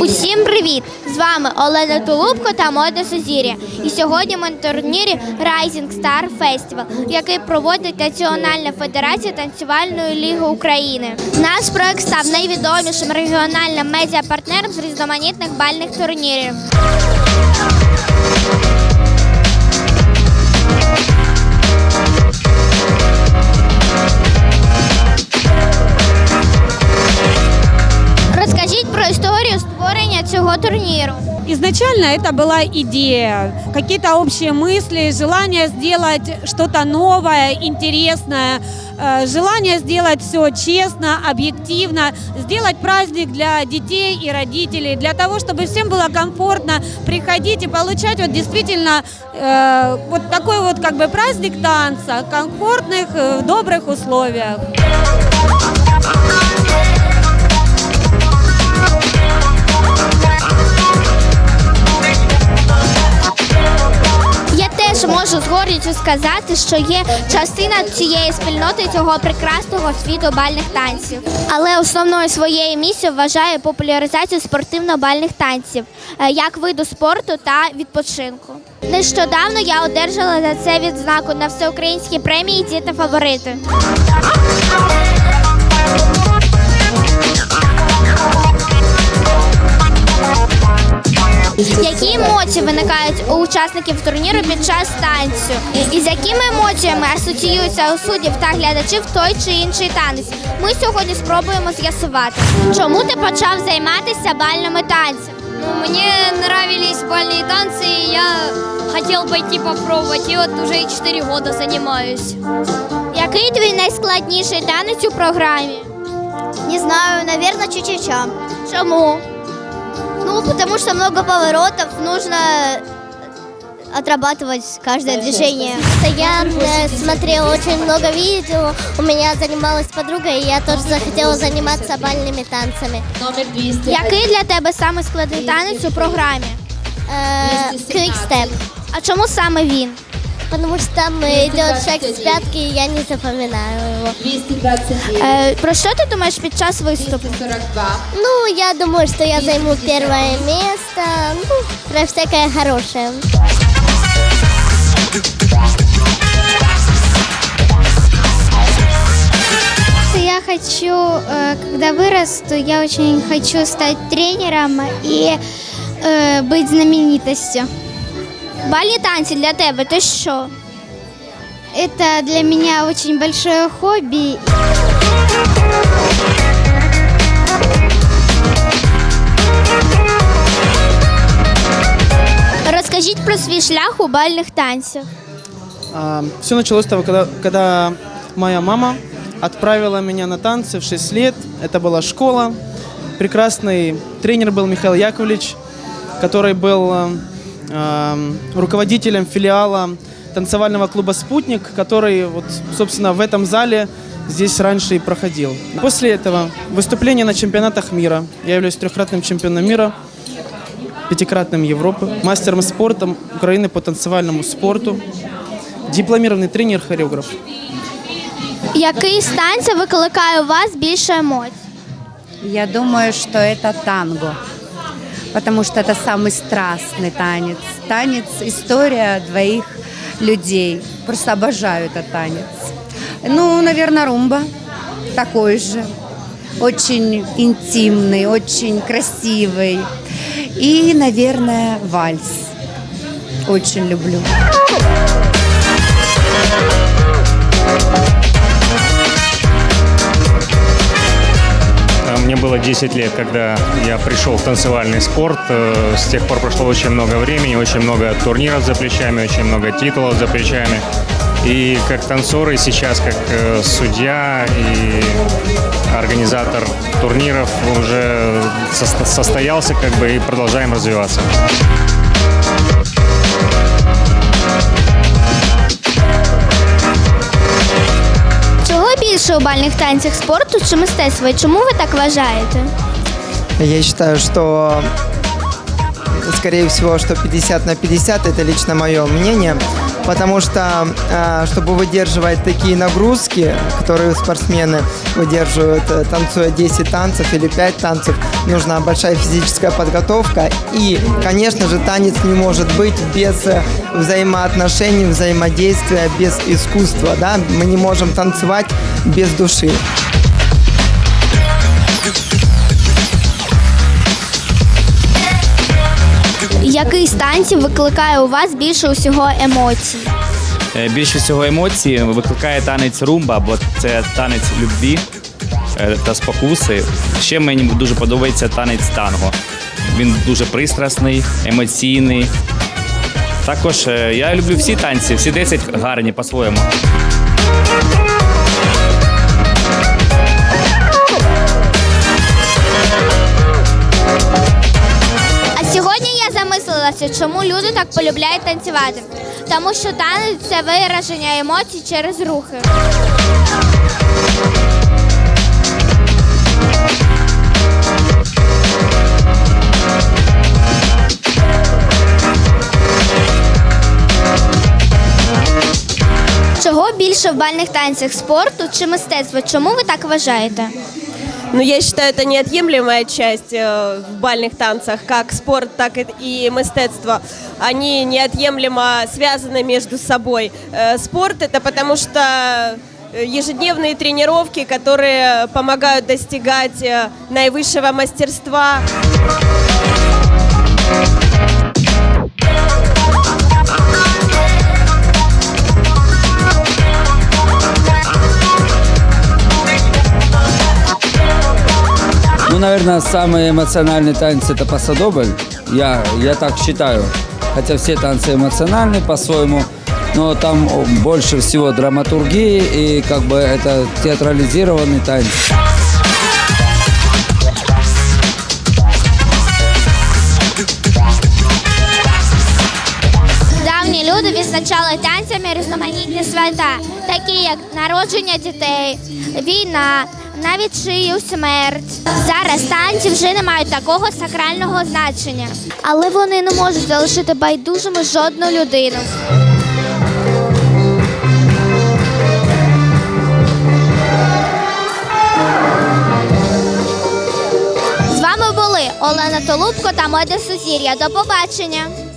Усім привіт! З вами Олена Тулубко та Модне Сузір'я. І сьогодні ми на турнірі Rising Star Festival, який проводить Національна федерація танцювальної ліги України. Наш проект став найвідомішим регіональним медіапартнером з різноманітних бальних турнірів. Розкажіть про історію створення цього турніру. Изначально это была идея, какие-то общие мысли, желание сделать что-то новое, интересное, э, желание сделать все честно, объективно, сделать праздник для детей и родителей, для того, чтобы всем было комфортно приходить и получать вот действительно э, вот такой вот как бы праздник танца, комфортных, э, в добрых условиях. Сказати, що є частина цієї спільноти цього прекрасного світу бальних танців. Але основною своєю місією вважає популяризацію спортивно-бальних танців е, як виду спорту та відпочинку. Нещодавно я одержала за це відзнаку на всеукраїнській премії Діти фаворити. У учасників турніру під час танцю? І з якими емоціями асоціюються у суддів та глядачів той чи інший танець? Ми сьогодні спробуємо з'ясувати. Чому ти почав займатися бальними танцями? Ну, мне нравились бальные танцы, и я хотел пойти попробовать. И вот уже 4 года занимаюсь. Який твій найскладніший танець у програмі? Не знаю, наверное, чучача. Чому? Ну, потому что много поворотов, нужно отрабатывать каждое движение. Я э, смотрела очень много видео, у меня занималась подруга, и я тоже захотела заниматься бальными танцами. Який для тебе самий складний танець у програмі? Квикстеп, А чому саме він? потому что там идет шаг с пятки, и я не запоминаю его. 229, Е, про що ти думаєш під час виступу? 42, Ну, я думаю, что я займу первое место, ну, про всякое хорошее. хочу, э, когда вырасту, я очень хочу стать тренером и э, быть знаменитостью. Бальні танці для тебе то що? Это для меня очень большое хобби. Розкажіть про свій шлях у бальних танцях. все началось с того, когда, когда моя мама отправила меня на танцы в 6 лет. Это была школа. Прекрасный тренер был Михаил Яковлевич, который был э, э, руководителем филиала танцевального клуба «Спутник», который, вот, собственно, в этом зале здесь раньше и проходил. После этого выступление на чемпионатах мира. Я являюсь трехкратным чемпионом мира, пятикратным Европы, мастером спорта Украины по танцевальному спорту, дипломированный тренер-хореограф. Який з танців викликає у вас більше емоцій? Я думаю, что это танго, потому что это самый страстный танец. Танец – история двоих людей. Просто обожаю этот танец. Ну, наверное, румба такой же. Очень интимный, очень красивый. И, наверное, вальс. Очень люблю. Мне было 10 лет, когда я пришел в танцевальный спорт. Э, С тех пор прошло очень много времени, очень много турниров за плечами, очень много титулов за плечами. И как танцор, и сейчас как э, судья и организатор турниров уже состо- состоялся как бы и продолжаем развиваться. Більше у бальних танцях спорту чи мистецтва? Чому ви так вважаєте? Я считаю, что скорее всего, что 50 на 50, это лично мое мнение, потому что, э, чтобы выдерживать такие нагрузки, которые спортсмены выдерживают, э, танцуя 10 танцев или 5 танцев, нужна большая физическая подготовка. И, конечно же, танец не может быть без э, взаимоотношений, взаимодействия, без искусства. Да? Мы не можем танцевать без души. Який з танців викликає у вас більше усього емоцій? Е, Більше всього емоцій викликає танець румба, бо це танець любві е, та спокуси. Ще мені дуже подобається танець танго. Він дуже пристрасний, емоційний. Також е, я люблю всі танці, всі 10 гарні по-своєму. Замислилася, чому люди так полюбляють танцювати. Тому що танець це вираження емоцій через рухи. Чого більше в бальних танцях спорту чи мистецтва? Чому ви так вважаєте? Ну, я считаю, это неотъемлемая часть э, в бальных танцах, как спорт, так и- и мистецтво. Они неотъемлемо связаны между собой. Э, Спорт это потому что э, ежедневные тренировки, которые помогают достигать э, наивысшего мастерства. наверное, самый эмоциональный танец это пасадобль. Я, я так считаю. Хотя все танцы эмоциональны по-своему, но там о, больше всего драматургии и как бы это театрализированный танец. Давні люди відзначали танцями різноманітні свята, такі як народження дітей, війна, навіть чию смерть. Зараз танці вже не мають такого сакрального значення, але вони не можуть залишити байдужими жодну людину. З вами були Олена Толубко та Мода Сузір'я. До побачення!